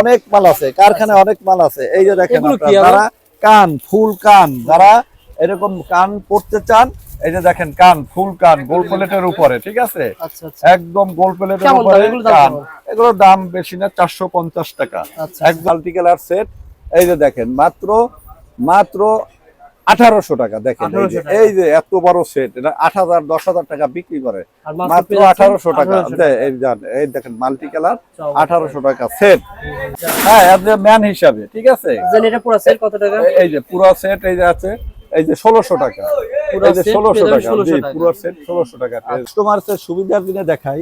অনেক মাল আছে কারখানায় অনেক মাল আছে। এই যে দেখেন? যারা কান ফুল কান যারা এরকম কান পড়তে চান এই যে দেখেন কান ফুল কান গোল প্লেটের উপরে ঠিক আছে? আচ্ছা আচ্ছা। একদম গোল প্লেটের? উপরে এগুলোর দাম কান? এগুলোর দাম বেশি না চারশো পঞ্চাশ টাকা। আচ্ছা এক মাল্টি কালার সেট এই যে দেখেন মাত্র মাত্র আঠারোশো টাকা দেখেন এই যে 1800 টাকা। এই যে এত বড় সেট এটা আট হাজার দশ হাজার টাকা বিক্রি করে। মাত্র আঠারোশো টাকা। এই দেখেন মাল্টি কালার আঠারোশো টাকা সেট হ্যাঁ ম্যান হিসাবে ঠিক আছে? এই যে পুরো সেট এই যে আছে এই যে ষোলোশো টাকা। এই যে ষোলোশো টাকা। 1600 জি টাকা। পুরো সেট ষোলোশো টাকা। কাস্টমার সুবিধার দিনে দেখাই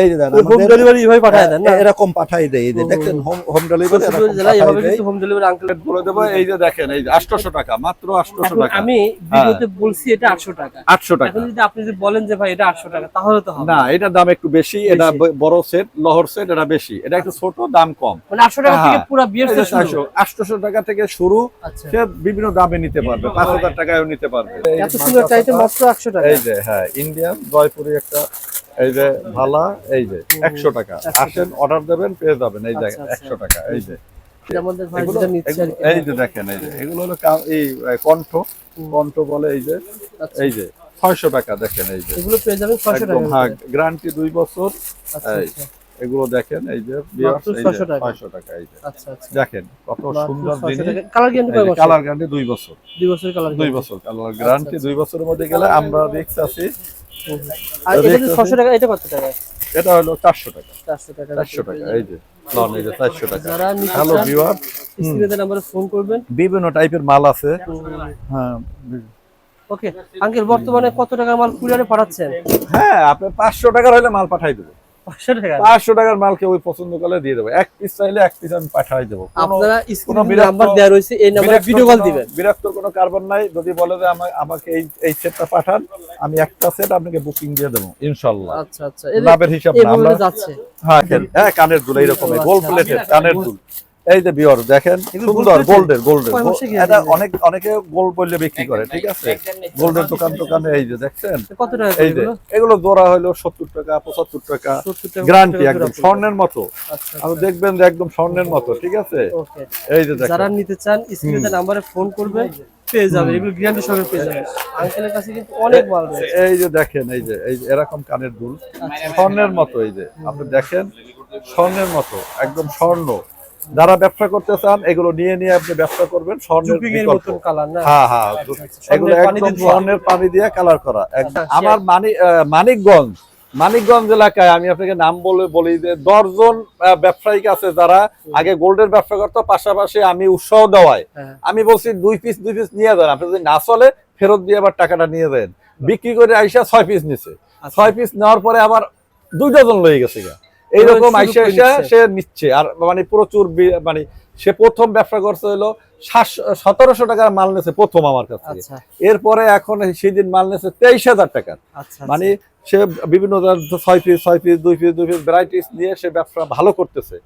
এই যে দেখেন হোম ডেলিভারি এইভাবে পাঠায় দেন না? এরকম পাঠাই দেয়। এই যে দেখেন হোম হোম ডেলিভারি জেলায় এভাবে কিন্তু হোম ডেলিভারি আঙ্কেল বলে দেবো এই যে দেখেন এই যে আটশোশো টাকা মাত্র আটশোশো এখন টাকা। আমি ভিডিওতে বলছি এটা 800 টাকা। আটশো টাকা। এখন যদি আপনি যদি বলেন যে ভাই এটা 800 টাকা তাহলে তো হবে। না এটার দাম একটু বেশি এটা বড় সেট লহর সেট এটা বেশি। এটা একটু ছোট দাম কম। মানে 800 টাকা থেকে হ্যাঁ। পুরো বিয়ের সেট শুরু। আটশোশো টাকা থেকে শুরু আচ্ছা। সে বিভিন্ন দামে নিতে পারবে পাঁচ হাজার টাকায়ও নিতে পারবে। এত সুন্দর চাইতে মাত্র 800 টাকা। এই যে হ্যাঁ ইন্ডিয়ান জয়পুরি একটা এই যে ভালা এই যে একশো টাকা। আসেন অর্ডার দেবেন পেয়ে যাবেন। এই যে আচ্ছা, আচ্ছা। একশো টাকা এই যে। এই যে দেখেন এই যে। এগুলো হলো এই কণ্ঠ। কণ্ঠ বলে এই যে আচ্ছা। এই যে ছয়শো টাকা দেখেন এই যে। এগুলো পেয়ে যাবেন 600 টাকা একদম হ্যাঁ গ্যারান্টি দুই বছর। এগুলো দেখেন এই যে viewers, এই যে 600 টাকা। ছয়শো টাকা এই যে। দেখেন কত সুন্দর জিনিস। কালার গ্যারান্টি দুই বছর। দুই বছর কালার দুই বছর কালার গ্যারান্টি দুই বছরের মধ্যে গেলে আমরা রিক্স আছি আর এটা 600 টাকা এটা কত টাকা? এটা হলো চারশো টাকা। 400 টাকা চারশো টাকা এই যে লন এই যে চারশো টাকা। হ্যালো ভিউয়ার স্ক্রিনে নাম্বারে ফোন করবেন। বিভিন্ন টাইপের মাল আছে। হ্যাঁ ওকে আঙ্কেল বর্তমানে কত টাকার মাল কুরিয়ারে পাঠাচ্ছেন? হ্যাঁ আপনি পাঁচশো টাকার হলে মাল পাঠাই দেবো। 500 টাকা পাঁচশো টাকার। মালকে ওই পছন্দ করলে দিয়ে দেবো। এক পিস চাইলে এক পিস আমি পাঠাই দেবো। আপনারা কোনো স্ক্রিনে বিরক্ত- নাম্বার দেওয়া রয়েছে এই নাম্বারে বিরক্ত ভিডিও কল দিবেন। বিরক্ত কোনো কার্বন নাই। যদি বলে যে আমাকে এই এই সেটটা পাঠান আমি একটা সেট আপনাকে বুকিং দিয়ে দেবো ইনশাল্লাহ। আচ্ছা আচ্ছা। লাভের হিসাব আমরা যাচ্ছে। হ্যাঁ হ্যাঁ কানের দুল এইরকম আচ্ছা। গোল প্লেটের কানের দুল। এই যে বিয়র দেখেন সুন্দর গোল্ডের গোল্ডের এটা অনেক অনেকে গোল্ড বললে বিক্রি করে ঠিক আছে? গোল্ডের দোকান দোকানে এই যে দেখছেন? এই যে এগুলো? জোড়া হলো সত্তর টাকা পঁচাত্তর টাকা। 70 টাকা গ্যারান্টি টাকা একদম স্বর্ণের মতো। আচ্ছা আপনি দেখবেন যে একদম স্বর্ণের মতো ঠিক আছে? এই যে যারা নিতে চান স্ক্রিনে নাম্বারে ফোন করবে পেয়ে যাবে। এগুলো গ্যারান্টি সহকারে পেয়ে যাবে। আঙ্কেলের কাছে কিন্তু অনেক মাল রয়েছে। এই যে দেখেন এই যে এই এরকম কানের দুল। আচ্ছা। স্বর্ণের মতো এই যে। আপনি দেখেন স্বর্ণের মতো একদম স্বর্ণ। যারা ব্যবসা করতে চান এগুলো নিয়ে নিয়ে আপনি ব্যবসা করবেন স্বর্ণের মতন কালার না? হ্যাঁ হ্যাঁ এগুলো পানি একদম দিয়ে স্বর্ণের পানি দিয়ে কালার করা। আচ্ছা, আমার মানি মানিকগঞ্জ মানিকগঞ্জ এলাকায় আমি আপনাকে নাম বলে বলি যে দশজন ব্যবসায়িক আছে যারা আগে গোল্ডের ব্যবসা করতো পাশাপাশি আমি উৎসাহ দেওয়ায় হ্যাঁ। আমি বলছি দুই পিস দুই পিস নিয়ে যান। আপনি যদি না চলে ফেরত দিয়ে আবার টাকাটা নিয়ে দেন। বিক্রি করে আইসা ছয় পিস নিছে। আচ্ছা। ছয় পিস নেওয়ার পরে আবার দুই ডজন লয়ে গেছে গা। এইরকম আইসা আইসা সে নিচ্ছে। আর মানে প্রচুর মানে সে প্রথম ব্যবসা করছে হলো সতেরোশো টাকার মাল নিয়েছে প্রথম আমার কাছ আচ্ছা। এরপরে এখন সেদিন মাল নিয়েছে তেইশ হাজার টাকার। আচ্ছা মানে সে বিভিন্ন ছয় পিস ছয় পিস দুই পিস দুই পিস ভ্যারাইটিস নিয়ে সে ব্যবসা ভালো করতেছে।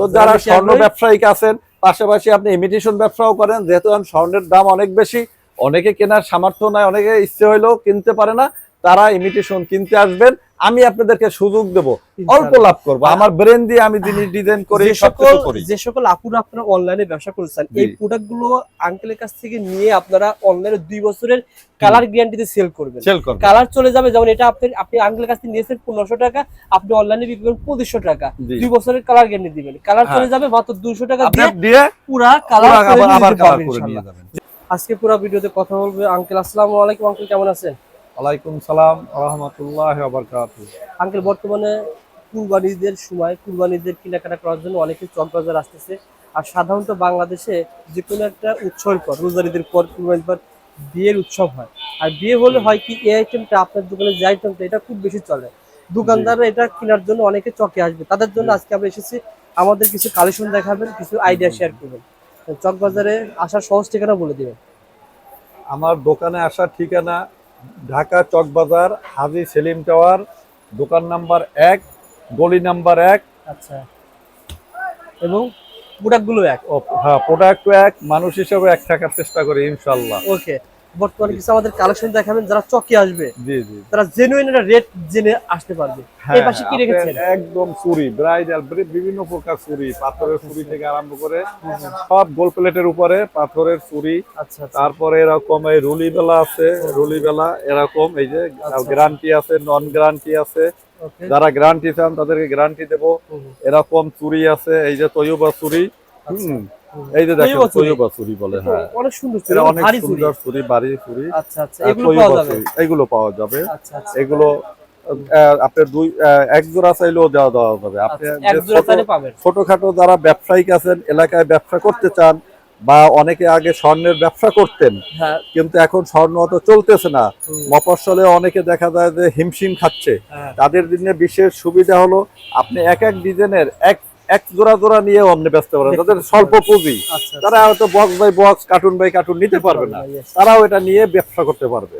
তো যারা স্বর্ণ আগ্রহী, ব্যবসায়িক আছেন পাশাপাশি আপনি ইমিটেশন ব্যবসাও করেন যেহেতু স্বর্ণের দাম অনেক বেশি অনেকে কেনার সামর্থ্য নাই অনেকে ইচ্ছে হইলেও কিনতে পারে না তারা ইমিটেশন কিনতে আসবেন। আমি আপনাদেরকে সুযোগ দেব অল্প লাভ করব। আমার ব্রেন দিয়ে আমি জিনিস ডিজাইন করি সকল যে সকল আপুরা আপনারা অনলাইনে ব্যবসা করছেন এই প্রোডাক্টগুলো আঙ্কেলের কাছ থেকে নিয়ে আপনারা অনলাইনে দুই বছরের কালার গ্যারান্টিতে সেল করবেন। কালার চলে যাবে যেমন এটা আপনি আপনি আঙ্কেলের কাছ থেকে নিয়েছেন পনেরোশো টাকা আপনি অনলাইনে বিক্রি করবেন পঁচিশশো টাকা। দুই বছরের কালার গ্যারান্টি দিবেন। কালার হ্যাঁ। চলে যাবে মাত্র দুইশো টাকা দিয়ে পুরা কালার আবার কালার করে নিয়ে যাবেন। আজকে পুরো ভিডিওতে কথা বলবে আঙ্কেল আসসালামু আলাইকুম আঙ্কেল কেমন আছেন? ওয়ালাইকুম সালাম রহমতুল্লাহ বারকাতুহ। আঙ্কেল বর্তমানে কুরবানিদের সময় কুরবানিদের কেনাকাটা করার জন্য অনেকে চকবাজার আসতেছে। আর সাধারণত বাংলাদেশে যে কোনো একটা উৎসবের পর রোজারিদের পর কুরবানির পর বিয়ের উৎসব হয়। আর বিয়ে হলে হয় কি এই আইটেমটা আপনার দোকানে যে আইটেমটা এটা খুব বেশি চলে। দোকানদাররা এটা কেনার জন্য অনেকে চকে আসবে। তাদের জন্য আজকে আমরা এসেছি আমাদের কিছু কালেকশন দেখাবেন কিছু আইডিয়া শেয়ার করবেন। চকবাজারে আসার সহজ ঠিকানা বলে দিবেন। আমার দোকানে আসার ঠিকানা ঢাকা চকবাজার হাজি সেলিম টাওয়ার দোকান নাম্বার এক গলি নাম্বার এক। আচ্ছা। এবং প্রোডাক্টগুলো এক? হ্যাঁ প্রোডাক্ট এক মানুষ হিসেবে এক থাকার চেষ্টা করি ইনশাল্লাহ। ওকে বর্তমানে কিছু আমাদের কালেকশন দেখাবেন যারা চকে আসবে জি জি তারা জেনুইন একটা রেট জেনে আসতে পারবে। এই পাশে কি হ্যাঁ, রেখেছেন? একদম চুরি ব্রাইডাল বিভিন্ন প্রকার চুরি পাথরের চুরি থেকে আরম্ভ করে সব গোল প্লেটের উপরে পাথরের চুরি। আচ্ছা আচ্ছা। তারপরে এরকম এই রুলি বেলা আছে রুলি বেলা এরকম এই যে আচ্ছা। গ্যারান্টি আছে নন গ্যারান্টি আছে যারা গ্যারান্টি চান তাদেরকে গ্যারান্টি দেব। এরকম চুরি আছে এই যে তৈবা চুরি। এই যে দেখেন তৈয়বা চুরি বলে হ্যাঁ। অনেক সুন্দর এটা অনেক সুন্দর চুরি বাড়ি চুরি আচ্ছা আচ্ছা এগুলো পাওয়া যাবে। এগুলো পাওয়া যাবে। আচ্ছা আচ্ছা। এগুলো আপনার দুই এক জোড়া চাইলেও দেওয়া দেওয়া যাবে। আপনি আচ্ছা, পাবেন। ছোটখাটো যারা ব্যবসায়িক আছেন এলাকায় ব্যবসা করতে চান বা অনেকে আগে স্বর্ণের ব্যবসা করতেন হ্যাঁ। কিন্তু এখন স্বর্ণ অত চলতেছে না। হুম। মফস্বলে অনেকে দেখা যায় যে হিমশিম খাচ্ছে। হ্যাঁ। তাদের দিনে বিশেষ সুবিধা হলো আপনি এক এক ডিজাইনের এক এক জোড়া জোড়া নিয়ে অন্য ব্যস্ত দেখতে তাদের স্বল্প পুঁজি আচ্ছা তারা হয়তো box by box carton by carton নিতে পারবে না। তারাও এটা নিয়ে ব্যবসা করতে পারবে।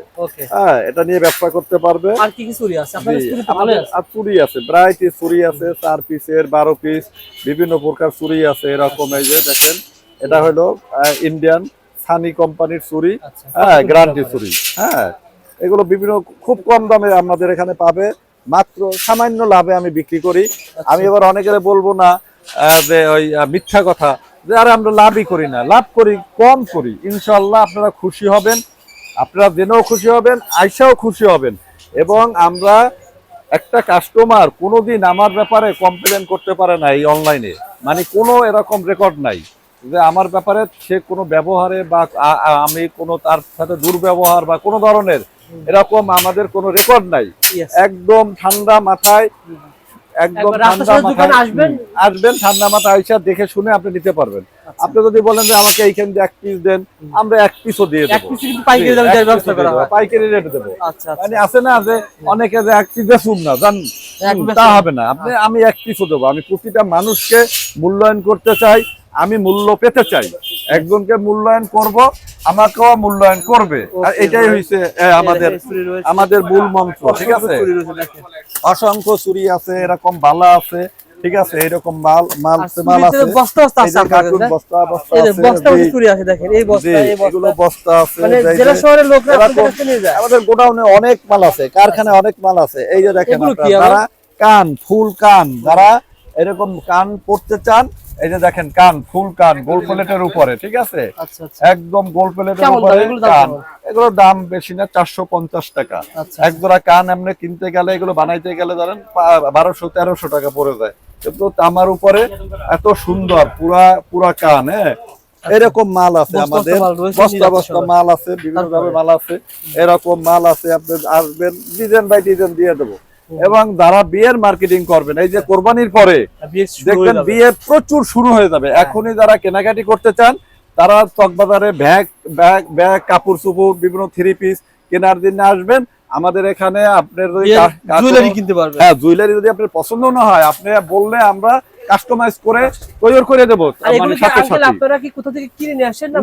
হ্যাঁ এটা নিয়ে ব্যবসা করতে পারবে। আর কি কি চুরি আছে? জি, চুরি ভালো আছে? আর ভ্যারাইটি চুড়ি আছে চার পিসের বারো পিস বিভিন্ন প্রকার চুরি আছে এরকম এই যে দেখেন। এটা হলো ইন্ডিয়ান সানি কোম্পানির আচ্ছা হ্যাঁ করে গ্যারান্টি দাম হ্যাঁ এগুলো বিভিন্ন খুব কম দামে আমাদের এখানে পাবে। মাত্র সামান্য লাভে আমি বিক্রি করি। আচ্ছা। আমি এবার অনেকের বলব না যে ওই মিথ্যা কথা যে আরে আমরা লাভই করি না। লাভ করি কম করি। ইনশাল্লাহ আপনারা খুশি হবেন। আপনারা জেনেও খুশি হবেন আইসাও খুশি হবেন। এবং আমরা একটা কাস্টমার কোনোদিন আমার ব্যাপারে কমপ্লেন করতে পারে না এই অনলাইনে মানে কোনো এরকম রেকর্ড নাই। যে আমার ব্যাপারে সে কোনো ব্যবহারে বা আমি কোনো তার সাথে দুর্ব্যবহার বা কোনো ধরনের এরকম আমাদের কোনো রেকর্ড নাই। একদম ঠান্ডা মাথায় একদম ঠান্ডা মাথায় আসবেন? আসবেন ঠান্ডা মাথায় আইসা দেখে শুনে আপনি নিতে পারবেন। আচ্ছা। আপনি যদি বলেন যে আমাকে এইখান দিয়ে এক পিস দেন আমরা এক পিসও দিয়ে এক দেবো। পিস কিন্তু পাইকারি দামে দেওয়ার ব্যবস্থা করা হয়। পাইকারি রেট দেবো। আচ্ছা আচ্ছা। মানে আছে না যে অনেকে যে এক পিস বেচুন না জান? তা হবে না। আপনি আমি এক পিসও দেবো। আমি প্রতিটা মানুষকে মূল্যায়ন করতে চাই আমি মূল্য পেতে চাই। একজনকে মূল্যায়ন করব আমাকেও মূল্যায়ন করবে। আর এটাই. হয়েছে আমাদের। আমাদের মূল মন্ত্র ঠিক আছে? অসংখ্য চুরি আছে এরকম বালা আছে ঠিক আছে? এরকম মাল মাল মাল আছে। বস্তা বস্তা আছে কার্টুন বস্তা বস্তা আছে বস্তা চুরি আছে দেখেন। এই বস্তা এই এগুলো বস্তা আছে মানে জেলা শহরের লোকরা নিয়ে যায়। আমাদের গোডাউনে অনেক মাল আছে কারখানায় অনেক মাল আছে। এই যে দেখেন আপনারা, কান ফুল কান যারা এরকম কান পড়তে চান এই যে দেখেন কান ফুল কান গোল প্লেটের উপরে ঠিক আছে? আচ্ছা আচ্ছা। একদম গোল প্লেটের উপরে কান। এগুলোর দাম বেশি না চারশো পঞ্চাশ টাকা। আচ্ছা। এক জোড়া কান এমনি কিনতে গেলে এগুলো বানাইতে গেলে ধরেন বারোশো তেরোশো টাকা পড়ে যায়। কিন্তু তামার উপরে এত সুন্দর পুরা পুরা কান হ্যাঁ? এরকম মাল আছে আমাদের। বস্তা মাল বস্তা। মাল আছে বিভিন্ন? ধরনের মাল আছে। এরকম মাল আছে আপনি আসবেন ডিজাইন বাই ডিজাইন দিয়ে দেবো। এবং যারা বিয়ের মার্কেটিং করবেন এই যে কোরবানির পরে হয়ে দেখবেন বিয়ে প্রচুর শুরু হয়ে যাবে। এখনই যারা কেনাকাটি করতে চান তারা চকবাজারে ব্যাগ ব্যাগ ব্যাগ কাপড় সুপুর বিভিন্ন থ্রি পিস কেনার জন্য আসবেন। আমাদের এখানে আপনার জুয়েলারি কিনতে পারবেন। হ্যাঁ জুয়েলারি যদি আপনার পছন্দ না হয় আপনি বললে আমরা কাস্টমাইজ করে তৈরি করে দেবো মানে সাথে সাথে। আপনারা কি কোথা থেকে কিনে নিয়ে আসেন না?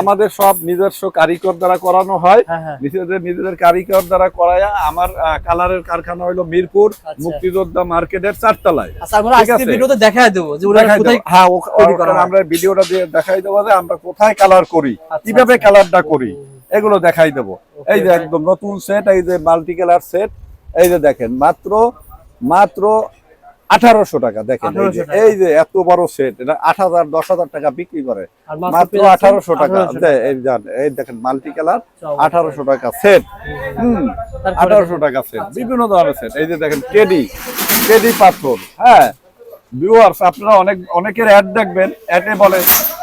আমাদের সব নিজস্ব কারিগর দ্বারা করানো হয়। হ্যাঁ হ্যাঁ। নিজেদের নিজেদের কারিগর দ্বারা করায়া আমার কালারের কারখানা হলো মিরপুর আচ্ছা। মুক্তিযোদ্ধা মার্কেটের চারতলায়। আচ্ছা আমরা আজকে ভিডিওতে দেখায় দেবো যে কোথায় দেবো। হ্যাঁ আমরা ভিডিওটা দিয়ে দেখাই দেবো যে আমরা কোথায় কালার করি আচ্ছা, কীভাবে আচ্ছা। কালারটা করি এগুলো দেখাই দেবো। এই যে একদম নতুন সেট এই যে মাল্টি কালার সেট এই যে দেখেন মাত্র মাত্র আঠারোশো টাকা দেখেন এই যে 1800 টাকা। এই যে এত বড় সেট এটা আট হাজার দশ হাজার টাকা বিক্রি করে। মাত্র আঠারোশো টাকা। এই দেখেন মাল্টি কালার আঠারোশো টাকা সেট হম। আঠারোশো টাকা সেট বিভিন্ন ধরনের সেট এই যে দেখেন কেডি কেডি পাথর হ্যাঁ। ভিউয়ার্স আপনারা অনেক অনেকের অ্যাড দেখবেন অ্যাডে বলে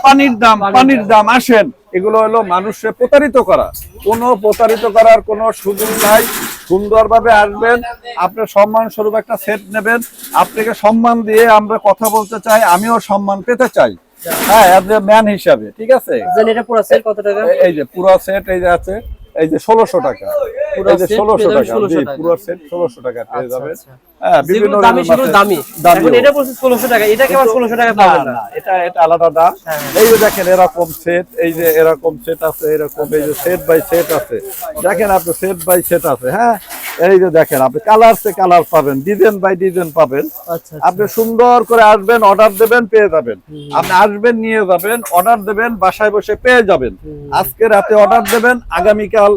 পানির দাম পানির দাম। আসেন। এগুলো হলো মানুষকে প্রতারিত করা। কোনো প্রতারিত করার কোনো সুযোগ নাই। সুন্দরভাবে আসবেন। আপনার সম্মান স্বরূপ একটা সেট নেবেন। আপনাকে সম্মান দিয়ে আমরা কথা বলতে চাই আমিও সম্মান পেতে চাই। হ্যাঁ অ্যাজ এ ম্যান হিসাবে ঠিক আছে? এটা পুরো সেট কত টাকা? এই- যে পুরো সেট এই যে আছে এই যে ষোলোশো টাকা। পুরো যে set ষোলোশো পেয়ে টাকা। 1600 টাকা। পুরো সেট ষোলোশো টাকা পেয়ে আচ্ছা, যাবে আচ্ছা। বিভিন্ন দামি সেগুলো দামি। এখন এটা বলছে ষোলোশো টাকা এটা কেমন ষোলোশো টাকা পাবেন না না, এটা এটা আলাদা দাম। হ্যাঁ। এই যে দেখেন এরকম সেট এই যে এরকম সেট আছে এরকম এই যে সেট বাই সেট আছে। দেখেন আপনি সেট বাই সেট আছে হ্যাঁ? এই যে দেখেন আপনি কালার সে কালার পাবেন ডিজাইন বাই ডিজাইন পাবেন। আচ্ছা আপনি সুন্দর করে আসবেন অর্ডার দেবেন পেয়ে যাবেন। আপনি আসবেন নিয়ে যাবেন অর্ডার দেবেন বাসায় বসে পেয়ে যাবেন। আজকে রাতে অর্ডার দেবেন আগামীকাল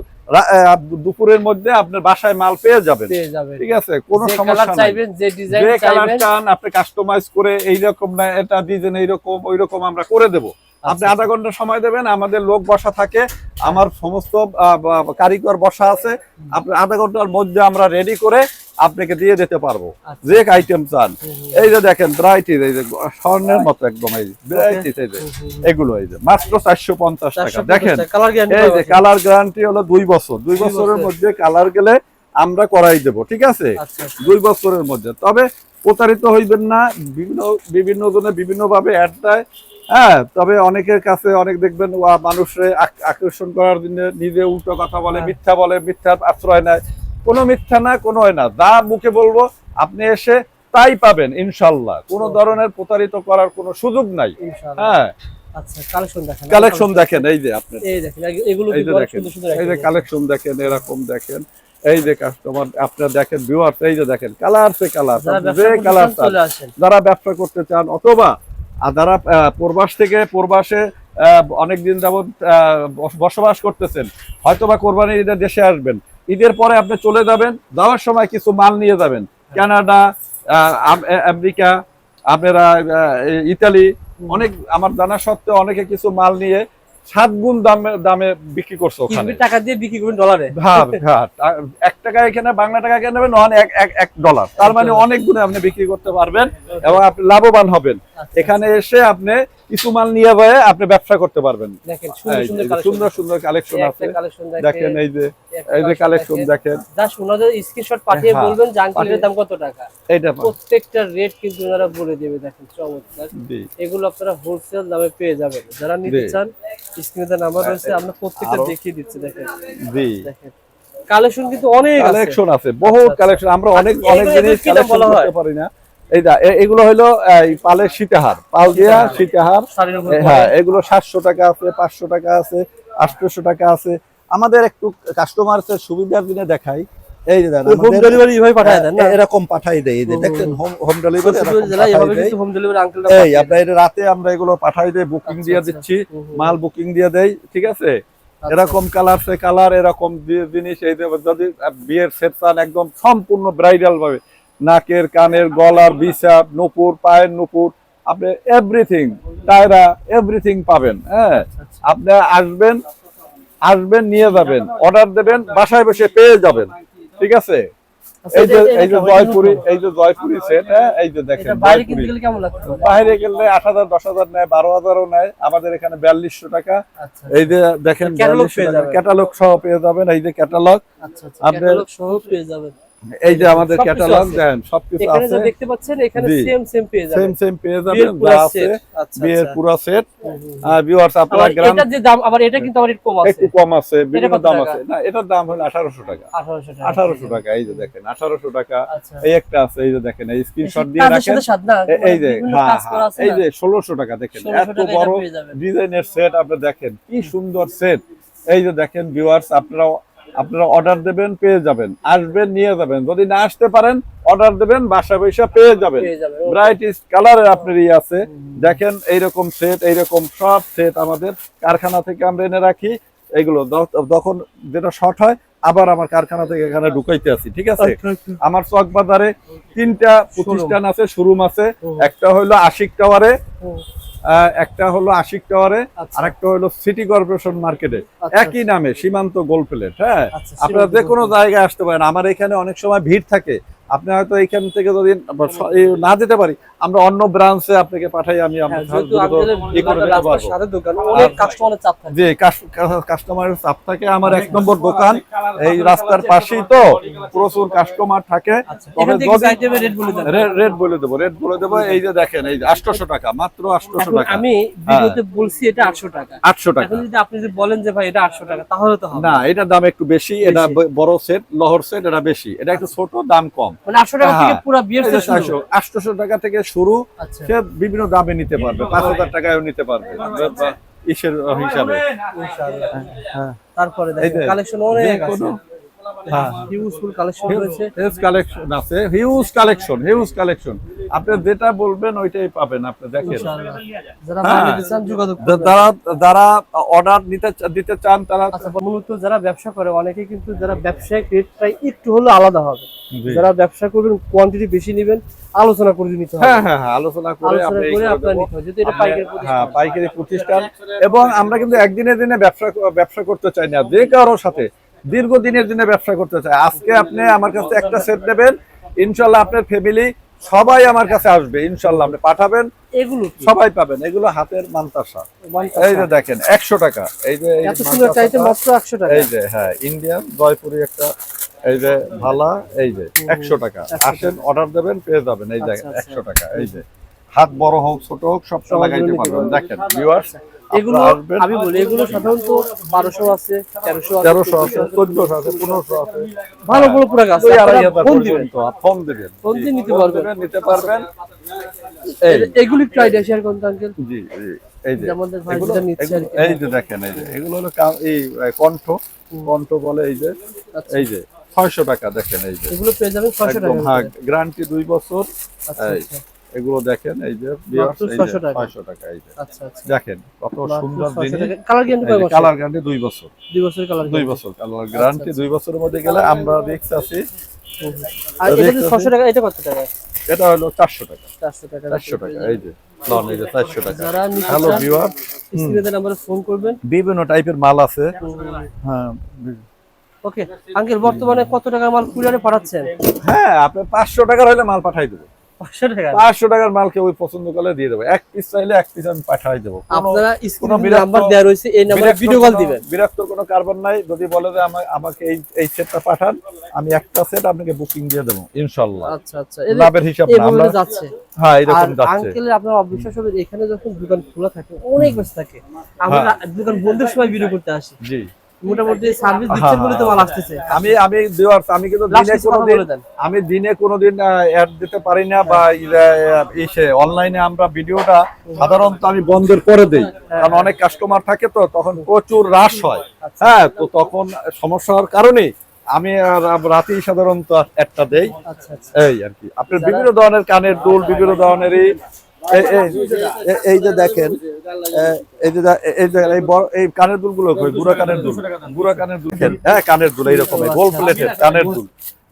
দুপুরের মধ্যে আপনার বাসায় মাল পেয়ে যাবেন। ঠিক আছে? কোনো সমস্যা চাইবেন যে ডিজাইন যে কালার চান আপনি কাস্টমাইজ করে এইরকম না এটা ডিজাইন এইরকম ওই রকম আমরা করে দেব। আপনি আচ্ছা। আধা ঘণ্টা সময় দেবেন আমাদের লোক বসা থাকে আমার সমস্ত আহ, কারিগর বসা আছে। আপনি আধা ঘণ্টার মধ্যে আমরা রেডি করে আপনাকে দিয়ে দিতে পারব। আচ্ছা। যে আইটেম চান। এই যে দেখেন ব্রাইটিস এই যে স্বর্ণের মতো একদম এই ব্রাইটিস এই যে এগুলো এই যে মাত্র চারশো পঞ্চাশ টাকা। দেখেন এই যে কালার গ্যারান্টি হলো দুই বছর। দুই বছরের মধ্যে কালার গেলে আমরা করাই দেব ঠিক আছে? আচ্ছা আচ্ছা। দুই বছরের মধ্যে। তবে প্রতারিত হইবেন না বিভিন্ন বিভিন্ন জনে বিভিন্ন ভাবে অ্যাড দেয়। হ্যাঁ তবে অনেকের কাছে অনেক দেখবেন ওয়া মানুষে আক- আকর্ষণ করার জন্য নিজে উল্টো কথা বলে হ্যাঁ। মিথ্যা বলে মিথ্যা আশ্রয় নেয়। কোনো মিথ্যা না কোনো হয় না। যা মুখে বলব আপনি এসে তাই পাবেন ইনশাল্লাহ। কোনো ধরনের প্রতারিত করার কোনো সুযোগ নাই। হ্যাঁ। আচ্ছা কালেকশন দেখেন। এই যে আপনি এই যে দেখেন সুন্দর সুন্দর এই যে item। কালেকশন দেখেন এরকম দেখেন। এই যে কাস্টমার আপনার দেখেন ভিউয়ার্স এই যে দেখেন কালার সে কালার যারা যে ব্যবসা কালার করতে চান, যারা ব্যবসা করতে চান অথবা আর যারা প্রবাস থেকে প্রবাসে অনেক দিন যাবৎ বসবাস করতেছেন হয়তোবা কোরবানির ঈদের দেশে আসবেন। ঈদের পরে আপনি চলে যাবেন যাওয়ার সময় কিছু মাল নিয়ে যাবেন। কানাডা আমেরিকা আপনারা ইতালি অনেক আমার জানা সত্ত্বেও অনেকে কিছু মাল নিয়ে সাত গুণ দামে দামে বিক্রি করছে ওখানে। টাকা দিয়ে বিক্রি করবেন ডলারে? এক টাকা এখানে বাংলা টাকা কেন নেবেন? এক এক এক ডলার। তার মানে অনেক গুণে আপনি বিক্রি করতে পারবেন এবং আপনি লাভবান হবেন। আচ্ছা, এখানে এসে আপনি কিছু মাল নিয়ে আপনি ব্যবসা করতে পারবেন। সুন্দর সুন্দর কালেকশন আছে। দেখেন। এই যে এই যে কালেকশন দেখেন। জাস্ট ওনাদের স্ক্রিনশট পাঠিয়ে হ্যাঁ, বলবেন যে দাম কত টাকা। এইটা প্রত্যেকটা রেট কিন্তু ওনারা বলে দেবে দেখেন চমৎকার। এগুলো আপনারা হোলসেল দামে পেয়ে যাবেন। যারা নিতে চান স্ক্রিনে নাম্বার রয়েছে আমরা প্রত্যেকটা দেখিয়ে দিচ্ছি দেখেন। জি। দেখেন। কালেকশন কিন্তু অনেক কালেকশন আছে বহুত আচ্ছা, আচ্ছা। কালেকশন আমরা অনেক আচ্ছা, অনেক জিনিস কালেকশন বলা হয়? করতে পারি না। এগুলো হলো এই পালের সীতাহার। পাল দিয়া সীতাহার। হ্যাঁ এগুলো সাতশো টাকা আছে পাঁচশো টাকা আছে আটশোশো টাকা আছে। আমাদের একটু কাস্টমার সুবিধার জন্য দেখাই। এই যে হোম ডেলিভারি পাঠায় দেন এরকম পাঠাই দেয়। এই যে হুম, হোম হোম ডেলিভারি চৌষট্টি কিন্তু হোম ডেলিভারি আঙ্কেলরা এই পাঠিয়ে রাতে আমরা এগুলো পাঠাই দেই বুকিং আচ্ছা, দিয়ে আচ্ছা। দিচ্ছি। মাল বুকিং দিয়ে দেই ঠিক আছে? আচ্ছা। এরকম কালার সে কালার এরকম জিনিস এই যদি বিয়ের সেট চান একদম সম্পূর্ণ ব্রাইডাল ভাবে। নাকের কানের গলার বিছা নুপুর পায়ের নুপুর আপনি এভরিথিং টায়রা এভরিথিং পাবেন হ্যাঁ? আচ্ছা। আপনি আসবেন আসবেন নিয়ে যাবেন অর্ডার দেবেন বাসায় বসে পেয়ে যাবেন ঠিক আছে? আচ্ছা, এই যে এই যে জয়পুরি এই যে জয়পুরি সেট হ্যাঁ? এই যে দেখেন বাইরে গেলে আট হাজার দশ হাজার নেয় বারো হাজারও নেয় আমাদের এখানে বিয়াল্লিশশো টাকা। আচ্ছা এই যে দেখেন ক্যাটালগ সহ পেয়ে যাবেন এই যে ক্যাটালগ আচ্ছা আচ্ছা ক্যাটালগ সহ পেয়ে যাবেন। এই যে আমাদের ক্যাটালগ দেন সবকিছু এখানে আছে। দেখতে পাচ্ছেন এখানে সেম সেম পেয়ে যাবেন। সেম পেয়ে যাবেন। যা আছে আচ্ছা, বিয়ের আচ্ছা। পুরো সেট হুম। ভিউয়ার্স আপনারা গ্রাম এটার যে দাম আবার এটা কিন্তু আবার একটু কম আছে। একটু কম আছে বিভিন্ন দাম আছে। না এটার দাম হলো আঠারোশো টাকা। 1800 টাকা। আঠারোশো টাকা এই যে দেখেন আঠারোশো টাকা। আচ্ছা। এই একটা আছে এই যে দেখেন এই স্ক্রিনশট দিয়ে রাখেন। এই যে বিভিন্ন হ্যাঁ হ্যাঁ এই যে ষোলোশো টাকা দেখেন 1600 এত বড় ডিজাইনের সেট আপনি দেখেন কি সুন্দর সেট এই যে দেখেন ভিউয়ার্স আপনারা আপনারা অর্ডার দেবেন পেয়ে যাবেন। আসবেন নিয়ে যাবেন। যদি না আসতে পারেন অর্ডার দেবেন বাসা বৈশা পেয়ে যাবেন। পেয়ে যাবেন okay. ব্রাইট কালারের আপনার ইয়ে আছে। দেখেন এইরকম সেট এইরকম সব সেট আমাদের কারখানা থেকে আমরা এনে রাখি। এগুলো যখন যেটা শর্ট হয় আবার আমার কারখানা থেকে এখানে ঢুকাইতে আছি ঠিক আছে? আমার চক বাজারে তিনটা প্রতিষ্ঠান আছে শোরুম আছে। একটা হলো আশিক টাওয়ারে একটা হলো আশিক টাওয়ারে আচ্ছা। আর একটা হলো সিটি কর্পোরেশন মার্কেটে। আচ্ছা, একই নামে সীমান্ত গোল প্লেট হ্যাঁ? আচ্ছা, আপনারা যে কোনো জায়গায় আসতে পারেন। আমার এখানে অনেক সময় ভিড় থাকে। আপনি হয়তো এখান থেকে যদি না যেতে পারি আমরা অন্য ব্রাঞ্চে আপনাকে পাঠাই আমি হ্যাঁ, কাস্টমারের চাপ থাকে। যে কাস্টমারের চাপ থাকে। আমার এক নম্বর দোকান এই রাস্তার পাশেই তো প্রচুর কাস্টমার থাকে। আচ্ছা রেট বলে দেবো রেট বলে দেবো এই যে দেখেন এই আটশোশো টাকা মাত্র আটশোশো টাকা। আমি ভিডিওতে বলছি এটা 800 টাকা। আটশো টাকা। যদি আপনি যদি বলেন যে ভাই এটা 800 টাকা তাহলে তো না এটার দাম একটু বেশি এটা বড় সেট লহর সেট এটা বেশি। এটা একটু ছোট দাম কম। মানে আটশো টাকা থেকে হ্যাঁ। পুরো বিয়ের শুরু। আটশো টাকা থেকে শুরু আচ্ছা। সে বিভিন্ন দামে নিতে পারবে পাঁচ হাজার টাকায়ও নিতে পারবে ইসের হিসাবে। হ্যাঁ তারপরে কালেকশন অনেক আছে। হ্যাঁ। ইউজফুল কালেকশন রয়েছে। হিউজ কালেকশন আছে। হিউজ কালেকশন হিউজ কালেকশন আপনি যেটা বলবেন ওইটাই পাবেন আপনি দেখেন। যারা হ্যাঁ। মাল নিতে চান যোগাযোগ যা- করবেন। যারা যারা অর্ডার নিতে দিতে চান তারা আচ্ছা মূলত যারা ব্যবসা করে অনেকে কিন্তু যারা ব্যবসায়িক একটু হলেও আলাদা হবে। যারা ব্যবসা করবেন কোয়ান্টিটি বেশি নেবেন আলোচনা করে নিতে হবে। হ্যাঁ হ্যাঁ হ্যাঁ আলোচনা করে আমরা- পাইকারি হ্যাঁ প্রতিষ্ঠান। পাইকারি প্রতিষ্ঠান। এবং আমরা কিন্তু একদিনে দিনে ব্যবসা ব্যবসা করতে চাই না। যে কারোর সাথে দীর্ঘদিনের দিনে ব্যবসা করতে চাই আজকে আপনি আমার কাছে একটা সেট নেবেন ইনশাল্লাহ আপনার ফ্যামিলি সবাই আমার কাছে আসবে ইনশাল্লাহ আপনি পাঠাবেন এগুলো সবাই পাবেন। এগুলো হাতের মান্তাসা। এই যে দেখেন একশো টাকা। এই যে এই যে হ্যাঁ ইন্ডিয়ান জয়পুরি একটা এই যে ভালা এই যে একশো টাকা। আসেন অর্ডার দেবেন পেয়ে যাবেন। এই যে আচ্ছা, আচ্ছা। একশো টাকা এই যে। হাত বড় হোক ছোট হোক সব সব লাগাইতে পারবেন। দেখেন ভিউয়ার্স এগুলো আমি বলি এগুলো সাধারণত বারোশো আছে তেরোশো তেরোশো আছে চোদ্দশো আছে। পনেরোশো আছে। ভালো আপনারা হাজার ফোন দিবেন। ফোন দিবেন। ফোন দিয়ে নিতে পারবেন। নিতে পারবেন। এগুলি আইডিয়া শেয়ার করুন আঙ্কেল জি জি এই যে। এই দেখেন এই যে এগুলো হলো এই কণ্ঠ। কণ্ঠ বলে এই যে আচ্ছা। এই যে ছয়শো টাকা দেখেন এই যে। এগুলো পেয়ে যাবেন ছয়শো টাকা হ্যাঁ গ্যারান্টি দুই বছর। আচ্ছা। এগুলো দেখেন এই যে viewers, এই যে 600 টাকা। এই যে। আচ্ছা আচ্ছা। দেখেন কত সুন্দর জিনিস। কালার গ্যারান্টি বছর? দুই বছর। দুই বছরের কালার দুই বছর কালার গ্যারান্টি দুই বছরের মধ্যে গেলে আমরা রিক্স আছি। টাকা এটা কত টাকা? এটা হলো চারশো টাকা। চারশো টাকা। চারশো টাকা এই যে। বিভিন্ন টাইপের মাল আছে। হ্যাঁ ওকে আঙ্কেল বর্তমানে কত টাকার মাল কুরিয়ারে পাঠাচ্ছেন? হ্যাঁ আপনি পাঁচশো টাকার হলে মাল পাঠাই দেবো। পাঁচশো টাকার। মাল কেউ পছন্দ করলে দিয়ে দেবো। এক পিস চাইলে এক পিস আমি পাঠাই দেবো। আপনারা কোনো স্ক্রিনে বিরক্ত- নাম্বার দেওয়া রয়েছে এই নাম্বারে ভিডিও কল দিবেন। বিরক্ত কোনো কারবার নাই। যদি বলে যে আমাকে এই এই সেটটা পাঠান আমি একটা সেট আপনাকে বুকিং দিয়ে দেবো ইনশাল্লাহ। আচ্ছা আচ্ছা। লাভের হিসাব আমরা যাচ্ছে। হ্যাঁ এরকম যাচ্ছে। আঙ্কেলের আপনার অবিশ্বাস হবে এখানে যখন দোকান খোলা থাকে অনেক বেশি থাকে। আমরা হ্যাঁ। দোকান বন্ধের সময় ভিডিও করতে আসি। জি। মোটামুটি সার্ভিস দিচ্ছেন বলে তো মাল আসতেছে। আমি আমি viewers, আমি কিন্তু দিনে কোনোদিন আমি দিনে কোনোদিন অ্যাড দিতে পারি না বা ইসে অনলাইনে আমরা ভিডিওটা সাধারণত আমি বন্ধের করে দেই। কারণ অনেক কাস্টমার থাকে তো তখন প্রচুর রাশ হয়। হ্যাঁ তো তখন সমস্যার কারণে আমি আর রাতেই সাধারণত একটা দেই। আচ্ছা আচ্ছা। এই আর কি। আপনার বিভিন্ন ধরনের কানের দুল বিভিন্ন ধরনেরই এই- যে দেখেন এই যে এই যে এই বড় এই কানের দুলগুলো বুড়া কানের দুল। বুড়া কানের দুল। হ্যাঁ কানের দুল এইরকম গোল্ড প্লেটের কানের দুল।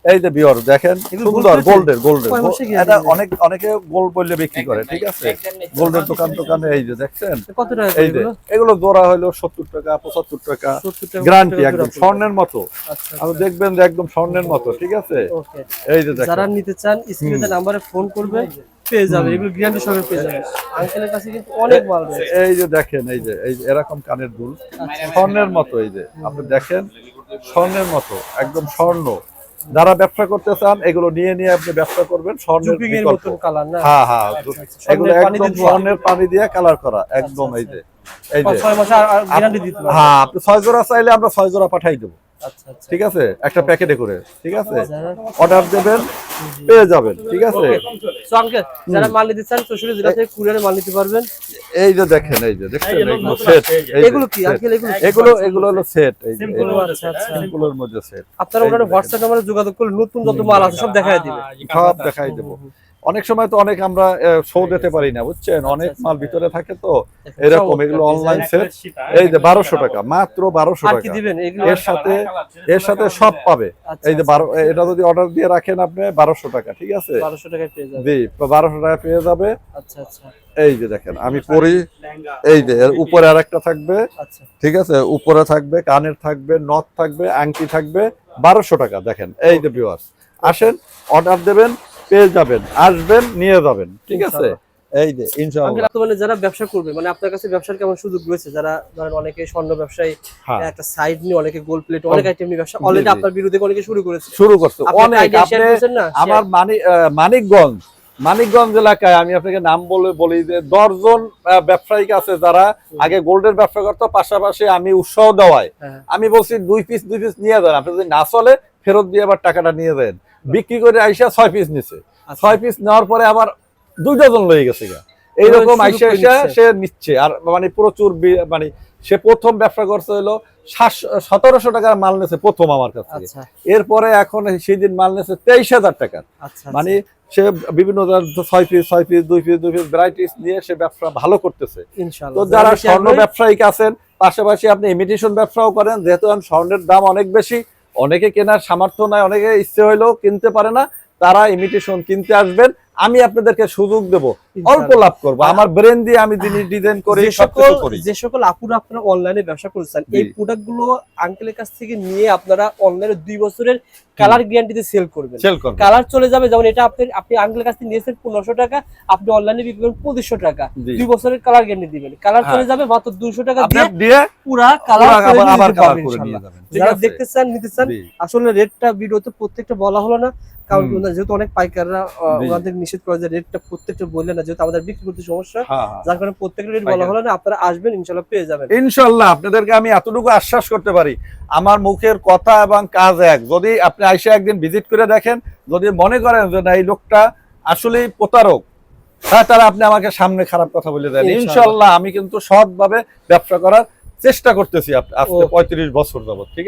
এই যে বিয়র দেখেন সুন্দর গোল্ডের গোল্ডের। এটা অনেক অনেকে গোল্ড বললে বিক্রি করে ঠিক আছে? গোল্ডের দোকান দোকানে এই যে দেখছেন? এই যে এগুলো? জোড়া হলো সত্তর টাকা পঁচাত্তর টাকা। 70 টাকা গ্যারান্টি টাকা একদম স্বর্ণের মতো। আচ্ছা আপনি দেখবেন যে একদম স্বর্ণের মতো ঠিক আছে? এই যে যারা নিতে চান স্ক্রিনে নাম্বারে ফোন করবে। পেয়ে যাবে এগুলো গ্যারান্টি পেয়ে যাবে। আঙ্কেলের কাছে কিন্তু অনেক মাল রয়েছে। এই যে দেখেন এই যে এই এরকম কানের দুল স্বর্ণের মতো এই যে আপনি দেখেন স্বর্ণের মতো একদম স্বর্ণ। যারা ব্যবসা করতে চান এগুলো নিয়ে নিয়ে আপনি ব্যবসা করবেন স্বর্ণের বিকল্প। কালার না? হ্যাঁ হ্যাঁ আচ্ছা, এগুলো স্বর্ণের পানি একদম দিয়ে স্বর্ণের পানি দিয়ে কালার করা একদম এই যে এই যে। ছয় মাসে আর গ্যারান্টি দিতে পারবে হ্যাঁ আপনি ছয় জোড়া চাইলে আমরা ছয় জোড়া পাঠাই দেবো। আচ্ছা আচ্ছা ঠিক আছে? একটা প্যাকেটে করে। ঠিক আছে? অর্ডার দেবেন পেয়ে যাবেন ঠিক আছে? যারা মাল নিতে চান চৌষট্টি জেলা থেকে কুরিয়ারে মাল নিতে পারবেন। এই যে দেখেন এই যে দেখছেন? এগুলো সেট এগুলো কি? এগুলো এগুলো এগুলো হলো সেট এই আচ্ছা। আচ্ছা সিম্পলের মধ্যে সেট আপনারা ওনার হোয়াটসঅ্যাপ নাম্বারে যোগাযোগ করলে নতুন যত মাল আছে সব দেখায় দিবে। সব দেখাই দেবো। অনেক সময় তো অনেক আমরা শো দিতে পারি না বুঝছেন? অনেক মাল ভিতরে থাকে তো। এরকম এগুলো অনলাইন সেট এই যে বারোশো টাকা মাত্র বারোশো টাকা। এর সাথে এর সাথে সব পাবে। আচ্ছা, এই যে বারো এটা যদি অর্ডার দিয়ে রাখেন আপনি বারোশো টাকা ঠিক আছে? বারোশো টাকায় পেয়ে যাবে জি বারোশো টাকা পেয়ে যাবে। আচ্ছা আচ্ছা। এই যে দেখেন আমি পরি এই যে এর উপরে আর একটা থাকবে আচ্ছা। ঠিক আছে? উপরে থাকবে কানের থাকবে নথ থাকবে আংটি থাকবে বারোশো টাকা দেখেন। এই যে ভিউয়ার্স আসেন অর্ডার দেবেন পেয়ে যাবেন আসবেন নিয়ে যাবেন ঠিক আছে? এই যে ইনশাআল্লাহ। যারা ব্যবসা করবে মানে আপনার কাছে ব্যবসার কেমন সুযোগ রয়েছে? যারা ধরেন অনেকে স্বর্ণ ব্যবসায়ী হ্যাঁ। একটা সাইড নিয়ে অনেকে গোল্ড প্লেট অনেক আইটেম নিয়ে ব্যবসা অলরেডি আপনার বিরুদ্ধে অনেকে শুরু করেছে। শুরু করছে। অনেক আপনি আমার মানিক মানিকগঞ্জ মানিকগঞ্জ এলাকায় আমি আপনাকে নাম বলে বলি যে দশজন ব্যবসায়িক আছে যারা আগে গোল্ডের ব্যবসা করতো পাশাপাশি আমি উৎসাহ দেওয়ায় হ্যাঁ। আমি বলছি দুই পিস দুই পিস নিয়ে যান। আপনি যদি না চলে ফেরত দিয়ে আবার টাকাটা নিয়ে দেন বিক্রি করে আইসা ছয় পিস নিছে। আচ্ছা। ছয় পিস নেওয়ার পরে আবার দুই ডজন লয়ে গেছে গা এইরকম আইসা আইসা সে নিচ্ছে। আর মানে প্রচুর মানে সে প্রথম ব্যবসা করছে হলো সতেরোশো টাকার মাল নিয়েছে প্রথম আমার কাছ থেকে। আচ্ছা। এরপরে এখন সেই দিন মাল নিয়েছে তেইশ হাজার টাকার আচ্ছা মানে সে বিভিন্ন ছয় পিস ছয় পিস দুই পিস দুই পিস ভ্যারাইটিস নিয়ে সে ব্যবসা ভালো করতেছে। তো যারা স্বর্ণ ব্যবসায়িক আছেন পাশাপাশি আপনি ইমিটেশন ব্যবসাও করেন যেহেতু স্বর্ণের দাম অনেক বেশি অনেকে কেনার সামর্থ্য নাই অনেকে ইচ্ছে হইলেও কিনতে পারে না। তারা ইমিটেশন কিনতে আসবেন। আমি আপনাদেরকে সুযোগ দেব অল্প লাভ করব। আমার ব্রেন দিয়ে আমি জিনিস ডিজাইন করি সকল যে সকল আপুরা আপনারা অনলাইনে ব্যবসা করছেন এই প্রোডাক্টগুলো আঙ্কেলের কাছ থেকে নিয়ে আপনারা অনলাইনে দুই বছরের কালার গ্যারান্টিতে সেল করবেন। কালার চলে যাবে যেমন এটা আপনি আপনি আঙ্কেলের কাছ থেকে নিয়েছেন পনেরোশো টাকা আপনি অনলাইনে বিক্রি করবেন পঁচিশশো টাকা। দুই বছরের কালার গ্যারান্টি দিবেন। কালার হ্যাঁ। চলে যাবে মাত্র দুইশো টাকা দিয়ে পুরা কালার আবার আবার কালার করে নিয়ে যাবেন। যারা দেখতে চান নিতে চান আসলে রেটটা ভিডিওতে প্রত্যেকটা বলা হলো না। কারণ যেহেতু অনেক পাইকাররা ওনাদের নিষেধ করে যে রেটটা প্রত্যেকটা বললে না যেহেতু আমাদের বিক্রি করতে সমস্যা হ্যাঁ হ্যাঁ। যার কারণে প্রত্যেকটা রেট বলা হলো না আপনারা আসবেন ইনশাল্লাহ পেয়ে যাবেন। ইনশাল্লাহ আপনাদেরকে আমি এতটুকু আশ্বাস করতে পারি আমার মুখের কথা এবং কাজ এক। যদি আপনি আইসা একদিন ভিজিট করে দেখেন যদি মনে করেন যে না এই লোকটা আসলেই প্রতারক হ্যাঁ তারা আপনি আমাকে সামনে খারাপ কথা বলে দেন। ইনশাল্লাহ আমি কিন্তু সৎভাবে ব্যবসা করার চেষ্টা করতেছি আজকে পঁয়ত্রিশ বছর যাবত ঠিক